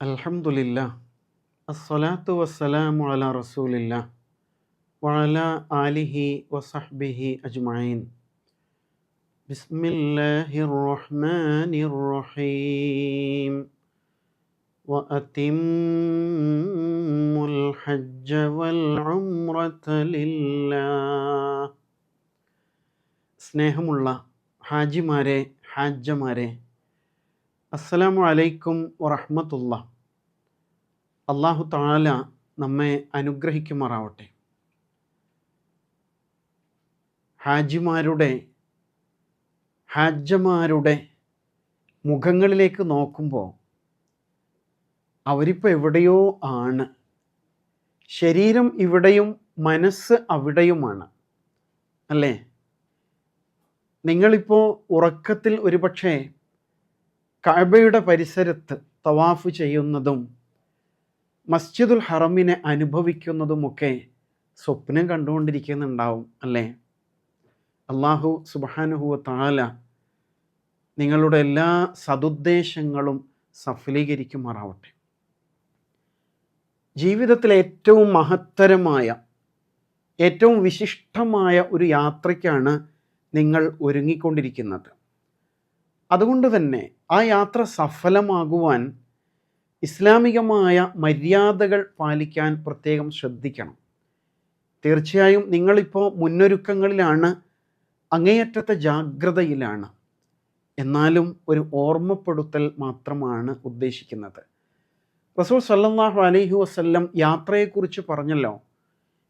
അൽഹംദുലില്ലാ അസ്സലാത്തു വസ്സലാമു അല റസൂലില്ലാ വഅല ആലിഹി വസഹ്ബിഹി അജ്മഈൻ ബിസ്മില്ലാഹിർ റഹ്മാനിർ റഹീം وأتموا الحج والعمرة لله സ്നേഹമുള്ള ഹാജിമാരെ ഹാജമാരെ അസ്സലാമു അലൈക്കും വറഹ്മത്തുള്ള അള്ളാഹു താല നമ്മെ അനുഗ്രഹിക്കുമാറാവട്ടെ. ഹാജിമാരുടെ ഹാജമാരുടെ മുഖങ്ങളിലേക്ക് നോക്കുമ്പോൾ അവരിപ്പോൾ എവിടെയോ ആണ്. ശരീരം ഇവിടെയും മനസ്സ് അവിടെയുമാണ്. അല്ലേ? നിങ്ങളിപ്പോൾ ഉറക്കത്തിൽ ഒരുപക്ഷെ കഴബയുടെ പരിസരത്ത് തവാഫ് ചെയ്യുന്നതും മസ്ജിദുൽ ഹറമിനെ അനുഭവിക്കുന്നതുമൊക്കെ സ്വപ്നം കണ്ടുകൊണ്ടിരിക്കുന്നുണ്ടാവും അല്ലേ? അള്ളാഹു സുബാനുഹുവ താല നിങ്ങളുടെ എല്ലാ സതുദ്ദേശങ്ങളും സഫലീകരിക്കുമാറാവട്ടെ. ജീവിതത്തിലെ ഏറ്റവും മഹത്തരമായ ഏറ്റവും വിശിഷ്ടമായ ഒരു യാത്രയ്ക്കാണ് നിങ്ങൾ ഒരുങ്ങിക്കൊണ്ടിരിക്കുന്നത്. അതുകൊണ്ട് തന്നെ ആ യാത്ര സഫലമാകുവാൻ ഇസ്ലാമികമായ മര്യാദകൾ പാലിക്കാൻ പ്രത്യേകം ശ്രദ്ധിക്കണം. തീർച്ചയായും നിങ്ങളിപ്പോൾ മുന്നൊരുക്കങ്ങളിലാണ് അങ്ങേയറ്റത്തെ ജാഗ്രതയിലാണ്. എന്നാലും ഒരു ഓർമ്മപ്പെടുത്തൽ മാത്രമാണ് ഉദ്ദേശിക്കുന്നത്. റസൂൽ സല്ലാഹു അലൈഹി വസ്ല്ലം യാത്രയെക്കുറിച്ച് പറഞ്ഞല്ലോ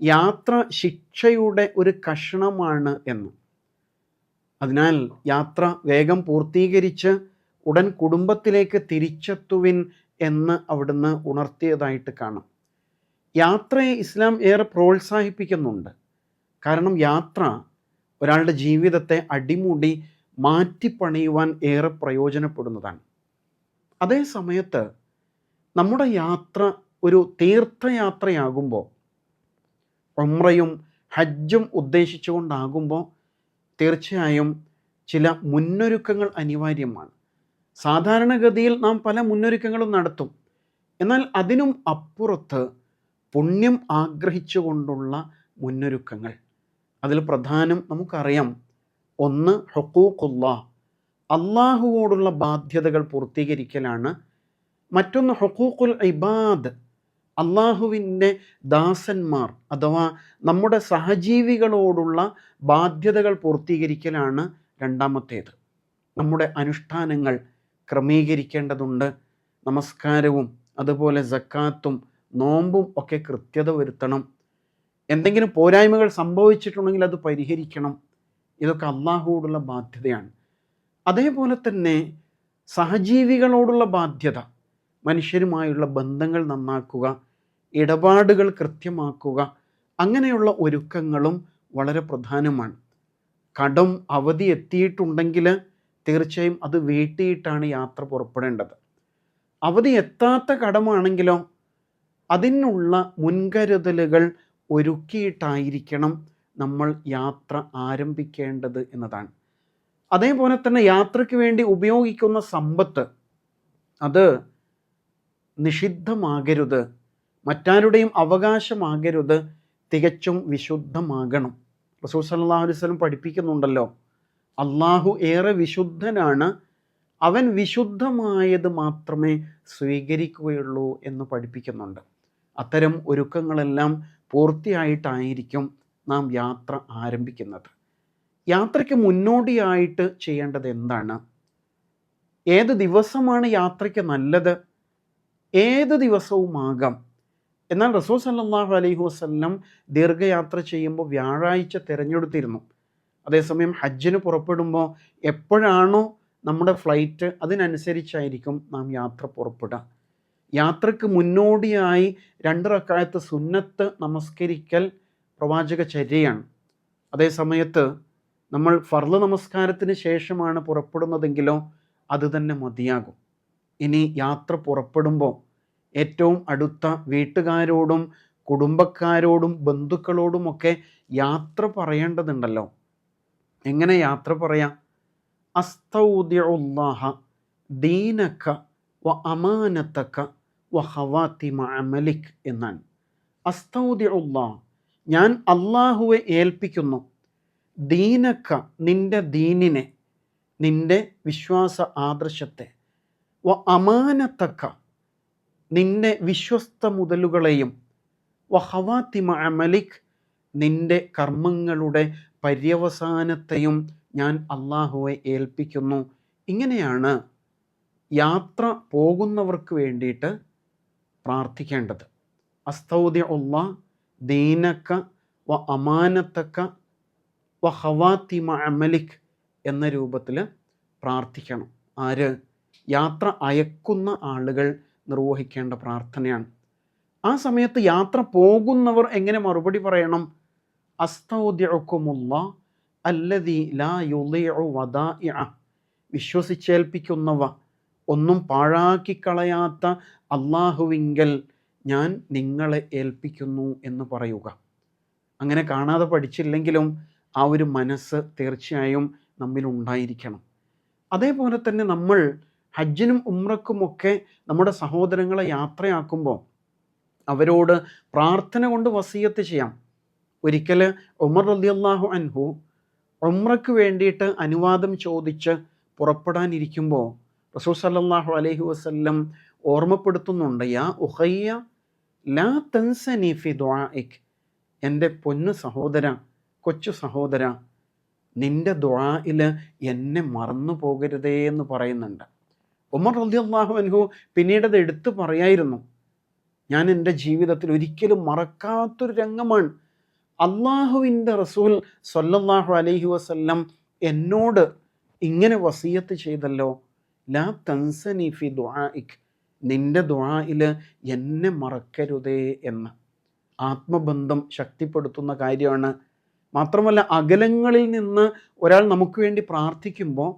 യാത്ര ശിക്ഷയുടെ ഒരു കഷണമാണ് എന്ന്. അതിനാൽ യാത്ര വേഗം പൂർത്തീകരിച്ച് ഉടൻ കുടുംബത്തിലേക്ക് തിരിച്ചെത്തുവിൻ എന്ന് അവിടുന്ന് ഉണർത്തിയതായിട്ട് കാണാം. യാത്രയെ ഇസ്ലാം ഏറെ പ്രോത്സാഹിപ്പിക്കുന്നുണ്ട്. കാരണം യാത്ര ഒരാളുടെ ജീവിതത്തെ അടിമുടി മാറ്റിപ്പണിയുവാൻ ഏറെ പ്രയോജനപ്പെടുന്നതാണ്. അതേ സമയത്ത് നമ്മുടെ യാത്ര ഒരു തീർത്ഥയാത്രയാകുമ്പോൾ ഒമ്രയും ഹജ്ജും ഉദ്ദേശിച്ചുകൊണ്ടാകുമ്പോൾ തീർച്ചയായും ചില മുന്നൊരുക്കങ്ങൾ അനിവാര്യമാണ്. സാധാരണഗതിയിൽ നാം പല മുന്നൊരുക്കങ്ങളും നടത്തും. എന്നാൽ അതിനും അപ്പുറത്ത് പുണ്യം ആഗ്രഹിച്ചുകൊണ്ടുള്ള മുന്നൊരുക്കങ്ങൾ. അതിൽ പ്രധാനം നമുക്കറിയാം. ഒന്ന് ഹൊക്കൂഖുല്ല അള്ളാഹുവോടുള്ള ബാധ്യതകൾ പൂർത്തീകരിക്കലാണ്. മറ്റൊന്ന് ഹൊക്കൂഖുൽ ഇബാദ്. അള്ളാഹുവിന്റെ ദാസന്മാർ അഥവാ നമ്മുടെ സഹജീവികളോടുള്ള ബാധ്യതകൾ പൂർത്തീകരിക്കലാണ് രണ്ടാമത്തേത്. നമ്മുടെ അനുഷ്ഠാനങ്ങൾ ക്രമീകരിക്കേണ്ടതുണ്ട്. നമസ്കാരവും അതുപോലെ ജക്കാത്തും നോമ്പും ഒക്കെ കൃത്യത വരുത്തണം. എന്തെങ്കിലും പോരായ്മകൾ സംഭവിച്ചിട്ടുണ്ടെങ്കിൽ അത് പരിഹരിക്കണം. ഇതൊക്കെ അള്ളാഹുവോടുള്ള ബാധ്യതയാണ്. അതേപോലെ തന്നെ സഹജീവികളോടുള്ള ബാധ്യത മനുഷ്യരുമായുള്ള ബന്ധങ്ങൾ നന്നാക്കുക ഇടപാടുകൾ കൃത്യമാക്കുക അങ്ങനെയുള്ള ഒരുക്കങ്ങളും വളരെ പ്രധാനമാണ്. കടം അവധി എത്തിയിട്ടുണ്ടെങ്കിൽ തീർച്ചയായും അത് വീട്ടിയിട്ടാണ് യാത്ര പുറപ്പെടേണ്ടത്. അവധി എത്താത്ത കടമാണെങ്കിലോ അതിനുള്ള മുൻകരുതലുകൾ ഒരുക്കിയിട്ടായിരിക്കണം നമ്മൾ യാത്ര ആരംഭിക്കേണ്ടത് എന്നതാണ്. അതേപോലെ തന്നെ യാത്രയ്ക്ക് വേണ്ടി ഉപയോഗിക്കുന്ന സമ്പത്ത് അത് നിഷിദ്ധമാകരുത്. മറ്റാരുടെയും അവകാശമാകരുത്. തികച്ചും വിശുദ്ധമാകണം. റസൂൽ സല്ലല്ലാഹു അലൈഹി വസല്ലം പഠിപ്പിക്കുന്നുണ്ടല്ലോ അള്ളാഹു ഏറെ വിശുദ്ധനാണ്. അവൻ വിശുദ്ധമായത് മാത്രമേ സ്വീകരിക്കുകയുള്ളൂ എന്ന് പഠിപ്പിക്കുന്നുണ്ട്. അത്തരം ഒരുക്കങ്ങളെല്ലാം പൂർത്തിയായിട്ടായിരിക്കും നാം യാത്ര ആരംഭിക്കുന്നത്. യാത്രയ്ക്ക് മുന്നോടിയായിട്ട് ചെയ്യേണ്ടത് എന്താണ്? ഏത് ദിവസമാണ് യാത്രയ്ക്ക് നല്ലത്? ഏത് ദിവസവുമാകാം? എന്നാൽ റസൂൽ സല്ലല്ലാഹു അലൈഹി വസല്ലം ദീർഘയാത്ര ചെയ്യുമ്പോൾ വ്യാഴാഴ്ച തിരഞ്ഞെടുത്തിരുന്നു. അതേസമയം ഹജ്ജിന് പുറപ്പെടുമ്പോൾ എപ്പോഴാണോ നമ്മുടെ ഫ്ലൈറ്റ് അതിനനുസരിച്ചായിരിക്കും നാം യാത്ര പുറപ്പെടുക. യാത്രയ്ക്ക് മുന്നോടിയായി രണ്ട് റക്കായത്ത് സുന്നത്ത് നമസ്കരിക്കൽ പ്രവാചക ചര്യയാണ്. അതേ സമയത്ത് നമ്മൾ ഫർൾ നമസ്കാരത്തിന് ശേഷമാണ് പുറപ്പെടുന്നതെങ്കിലോ അത് തന്നെ മതിയാകും. ഇനി യാത്ര പുറപ്പെടുമ്പോൾ ഏറ്റവും അടുത്ത വീട്ടുകാരോടും കുടുംബക്കാരോടും ബന്ധുക്കളോടുമൊക്കെ യാത്ര പറയേണ്ടതുണ്ടല്ലോ. എങ്ങനെ യാത്ര പറയാം? അസ്തൗദ്യഉല്ലാഹ ദീനക്ക വ അമാനത്തക്ക വ ഹവാത്തി അമലിക് എന്നാണ്. അസ്തൗദിഉല്ലാ ഞാൻ അള്ളാഹുവെ ഏൽപ്പിക്കുന്നു. ദീനക്ക നിന്റെ ദീനിനെ നിന്റെ വിശ്വാസ ആദർശത്തെ. വ അമാനത്തക്ക നിന്റെ വിശ്വസ്ത മുതലുകളെയും. വ ഹവാത്തിമ അമലിക് നിന്റെ കർമ്മങ്ങളുടെ പര്യവസാനത്തെയും ഞാൻ അള്ളാഹുവെ ഏൽപ്പിക്കുന്നു. ഇങ്ങനെയാണ് യാത്ര പോകുന്നവർക്ക് വേണ്ടിയിട്ട് പ്രാർത്ഥിക്കേണ്ടത്. അസ്തൗദ്യ ഉള്ള ദീനക്ക വ അമാനത്തക്ക വ ഹവാത്തിമ അമലിക് എന്ന രൂപത്തിൽ പ്രാർത്ഥിക്കണം. ആര്? യാത്ര അയക്കുന്ന ആളുകൾ നിർവഹിക്കേണ്ട പ്രാർത്ഥനയാണ്. ആ സമയത്ത് യാത്ര പോകുന്നവർ എങ്ങനെ മറുപടി പറയണം? ലാ വദാഇഅ. വിശ്വസിച്ചേൽപ്പിക്കുന്നവ ഒന്നും പാഴാക്കി കളയാത്ത അള്ളാഹുവിങ്കൽ ഞാൻ നിങ്ങളെ ഏൽപ്പിക്കുന്നു എന്ന് പറയുക. അങ്ങനെ കാണാതെ പഠിച്ചില്ലെങ്കിലും ആ ഒരു മനസ്സ് തീർച്ചയായും നമ്മിൽ ഉണ്ടായിരിക്കണം. അതേപോലെ തന്നെ നമ്മൾ ഹജ്ജിനും ഉമ്രക്കുമൊക്കെ നമ്മുടെ സഹോദരങ്ങളെ യാത്രയാക്കുമ്പോൾ അവരോട് പ്രാർത്ഥന കൊണ്ട് വസീയത്ത് ചെയ്യാം. ഒരിക്കൽ ഉമർ റലിയല്ലാഹു അൻഹു ഉമ്രക്ക് വേണ്ടിയിട്ട് അനുവാദം ചോദിച്ച് പുറപ്പെടാനിരിക്കുമ്പോൾ റസൂൽ സല്ലാഹു അലഹി വസ്ല്ലം ഓർമ്മപ്പെടുത്തുന്നുണ്ട് യാ ഉഹയ്യ ലാ തൻസനി ഫി ദുആഇക് എന്റെ പൊന്നു സഹോദര കൊച്ചു സഹോദര നിന്റെ ദുആഇൽ എന്നെ മറന്നു പോകരുതേ എന്ന് പറയുന്നുണ്ട്. ഉമർ റലി അള്ളാഹു അൻഹു പിന്നീട് അത് എടുത്തു പറയായിരുന്നു ഞാൻ എന്റെ ജീവിതത്തിൽ ഒരിക്കലും മറക്കാത്തൊരു രംഗമാണ് അള്ളാഹുവിന്റെ റസൂൽ സൊല്ലാഹു അലൈഹി വസ്ല്ലം എന്നോട് ഇങ്ങനെ വസീയത്ത് ചെയ്തല്ലോ ലാ തൻസനി ഫി ദുആഇക് നിന്റെ ദുആയിൽ എന്നെ മറക്കരുതേ എന്ന്. ആത്മബന്ധം ശക്തിപ്പെടുത്തുന്ന കാര്യമാണ്. മാത്രമല്ല അകലങ്ങളിൽ നിന്ന് ഒരാൾ നമുക്ക് വേണ്ടി പ്രാർത്ഥിക്കുമ്പോൾ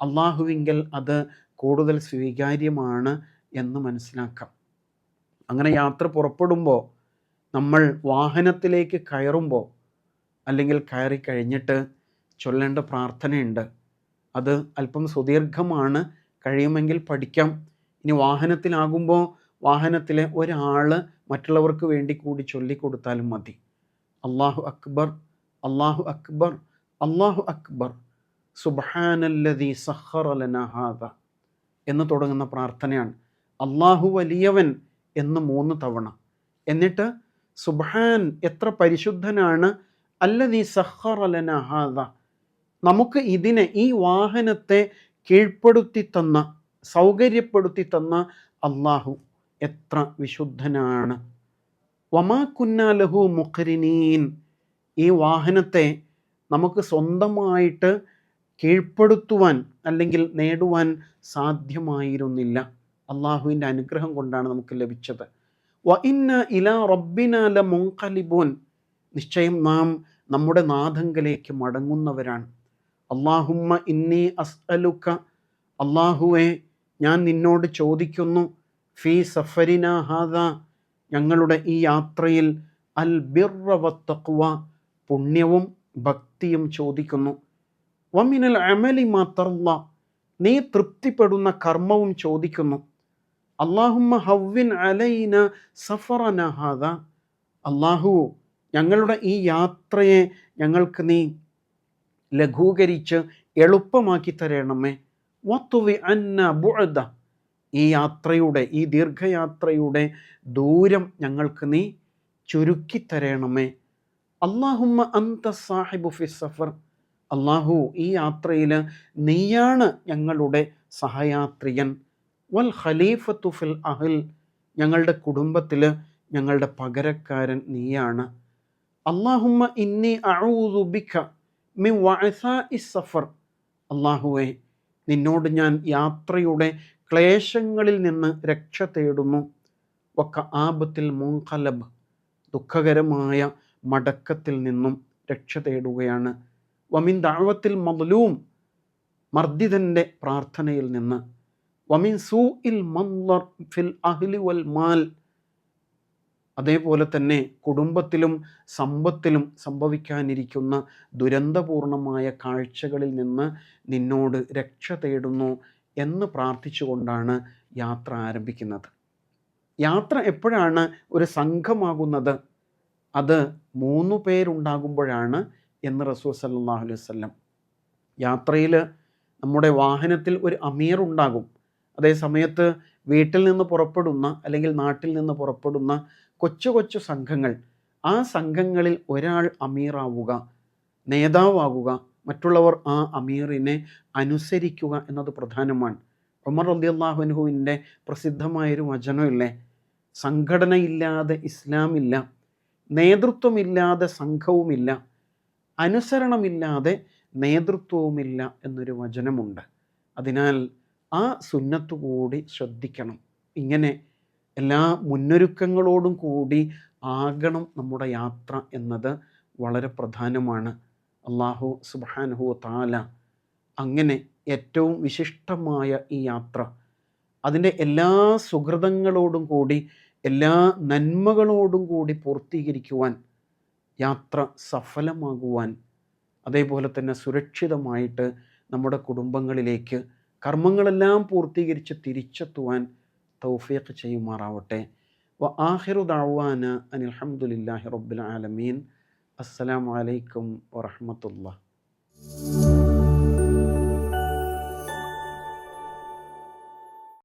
അള്ളാഹുവിങ്കൽ അത് കൂടുതൽ സ്വീകാര്യമാണ് എന്ന് മനസ്സിലാക്കാം. അങ്ങനെ യാത്ര പുറപ്പെടുമ്പോൾ നമ്മൾ വാഹനത്തിലേക്ക് കയറുമ്പോൾ അല്ലെങ്കിൽ കയറി കഴിഞ്ഞിട്ട് ചൊല്ലേണ്ട പ്രാർത്ഥനയുണ്ട്. അത് അല്പം സുദീർഘമാണ്. കഴിയുമെങ്കിൽ പഠിക്കാം. ഇനി വാഹനത്തിലാകുമ്പോൾ വാഹനത്തിലെ ഒരാൾ മറ്റുള്ളവർക്ക് വേണ്ടി കൂടി ചൊല്ലിക്കൊടുത്താലും മതി. അള്ളാഹു അക്ബർ അള്ളാഹു അക്ബർ അള്ളാഹു അക്ബർ. സുബാനല്ലതി സഹറലനഹാദ എന്ന് തുടങ്ങുന്ന പ്രാർത്ഥനയാണ്. അള്ളാഹു വലിയവൻ എന്ന് മൂന്ന് തവണ. എന്നിട്ട് സുബാൻ എത്ര പരിശുദ്ധനാണ്. അല്ലതി സഹറലനഹാദ നമുക്ക് ഇതിനെ ഈ വാഹനത്തെ കീഴ്പ്പെടുത്തി തന്ന സൗകര്യപ്പെടുത്തി തന്ന അള്ളാഹു എത്ര വിശുദ്ധനാണ്. വമാ കുന്നാലഹു മുഖരിനീൻ. ഈ വാഹനത്തെ നമുക്ക് സ്വന്തമായിട്ട് കീഴ്പ്പെടുത്തുവാൻ അല്ലെങ്കിൽ നേടുവാൻ സാധ്യമായിരുന്നില്ല. അള്ളാഹുവിന്റെ അനുഗ്രഹം കൊണ്ടാണ് നമുക്ക് ലഭിച്ചത്. വ നിശ്ചയം നാം നമ്മുടെ നാഥങ്കലേക്ക് മടങ്ങുന്നവരാണ്. അള്ളാഹുമ്മ ഇന്നി അസ്അലുക്ക അള്ളാഹുവെ ഞാൻ നിന്നോട് ചോദിക്കുന്നു ഫീ സഫരിന ഹാദ? ഞങ്ങളുടെ ഈ യാത്രയിൽ അൽ ബിർവത്തക്വ പുണ്യവും ഭക്തിയും ചോദിക്കുന്നു. വമിനൽ അമലി മാത്രല്ല നീ തൃപ്തിപ്പെടുന്ന കർമ്മവും ചോദിക്കുന്നു. അള്ളാഹുമ്മ ഹവ്വിൻ അലൈന സഫറന ഹാദ. അള്ളാഹു ഞങ്ങളുടെ ഈ യാത്രയെ ഞങ്ങൾക്ക് നീ ലഘൂകരിച്ച് എളുപ്പമാക്കി തരണമേ. വത്തുവി അന്ന ബുഅദ. ഈ യാത്രയുടെ ഈ ദീർഘയാത്രയുടെ ദൂരം ഞങ്ങൾക്ക് നീ ചുരുക്കി തരണമേ. അള്ളാഹുമ്മ അന്ത സാഹിബു ഫി സഫർ. അള്ളാഹു ഈ യാത്രയിൽ നീയാണ് ഞങ്ങളുടെ സഹയാത്രിയൻ വൽ ഖലീഫത്തു ഫിൽ അഹിൽ ഞങ്ങളുടെ കുടുംബത്തിൽ ഞങ്ങളുടെ പകരക്കാരൻ നീയാണ്. അള്ളാഹുമ്മ ഇന്നി അഴുബിഖ മി ഇ സഫർ. അള്ളാഹുവെ നിന്നോട് ഞാൻ യാത്രയുടെ ക്ലേശങ്ങളിൽ നിന്ന് രക്ഷ തേടുന്നു. വക്ക ആപത്തിൽ മുൻഖലബ് ദുഃഖകരമായ മടക്കത്തിൽ നിന്നും രക്ഷ തേടുകയാണ്. വമിൻ ദാവത്തിൽ മദ്ലൂം മർദ്ദിതന്റെ പ്രാർത്ഥനയിൽ നിന്ന്. വമിൻ ഫിൽ വൽ മാൽ അതേപോലെ തന്നെ കുടുംബത്തിലും സമ്പത്തിലും സംഭവിക്കാനിരിക്കുന്ന ദുരന്തപൂർണമായ കാഴ്ചകളിൽ നിന്ന് നിന്നോട് രക്ഷ തേടുന്നു എന്ന് പ്രാർത്ഥിച്ചുകൊണ്ടാണ് യാത്ര ആരംഭിക്കുന്നത്. യാത്ര എപ്പോഴാണ് ഒരു സംഘമാകുന്നത്? അത് മൂന്ന് പേരുണ്ടാകുമ്പോഴാണ് എന്ന് റസൂൽ സല്ലല്ലാഹു അലൈഹി വസല്ലം. യാത്രയിൽ നമ്മുടെ വാഹനത്തിൽ ഒരു അമീർ ഉണ്ടാകും. അതേ സമയത്ത് വീട്ടിൽ നിന്ന് പുറപ്പെടുന്ന അല്ലെങ്കിൽ നാട്ടിൽ നിന്ന് പുറപ്പെടുന്ന കൊച്ചു കൊച്ചു സംഘങ്ങൾ ആ സംഘങ്ങളിൽ ഒരാൾ അമീറാവുക നേതാവാകുക മറ്റുള്ളവർ ആ അമീറിനെ അനുസരിക്കുക എന്നത് പ്രധാനമാണ്. ഉമർ അള്ളാഹുനുഹുവിന്റെ പ്രസിദ്ധമായൊരു വചനമില്ലേ? സംഘടനയില്ലാതെ ഇസ്ലാമില്ല നേതൃത്വമില്ലാതെ സംഘവുമില്ല അനുസരണമില്ലാതെ നേതൃത്വവുമില്ല എന്നൊരു വചനമുണ്ട്. അതിനാൽ ആ സുന്നത്ത് കൂടി ശ്രദ്ധിക്കണം. ഇങ്ങനെ എല്ലാ മുന്നൊരുക്കങ്ങളോടും കൂടി ആകണം നമ്മുടെ യാത്ര എന്നത് വളരെ പ്രധാനമാണ്. അള്ളാഹു സുബാനുഹു താല അങ്ങനെ ഏറ്റവും വിശിഷ്ടമായ ഈ യാത്ര അതിന്റെ എല്ലാ സുഹൃതങ്ങളോടും കൂടി എല്ലാ നന്മകളോടും കൂടി പൂർത്തീകരിക്കുവാൻ യാത്ര സഫലമാകുവാൻ അതേപോലെ തന്നെ സുരക്ഷിതമായിട്ട് നമ്മുടെ കുടുംബങ്ങളിലേക്ക് കർമ്മങ്ങളെല്ലാം പൂർത്തീകരിച്ച് തിരിച്ചെത്തുവാൻ തൗഫീഖ് ചെയ്യുമാറാവട്ടെ. വ ആഹിറു ദാവാന അനിൽഹമുല്ലാഹി റബ്ബുൽ ആലമീൻ. അസ്സലാമലൈക്കും വറഹമത്തുള്ള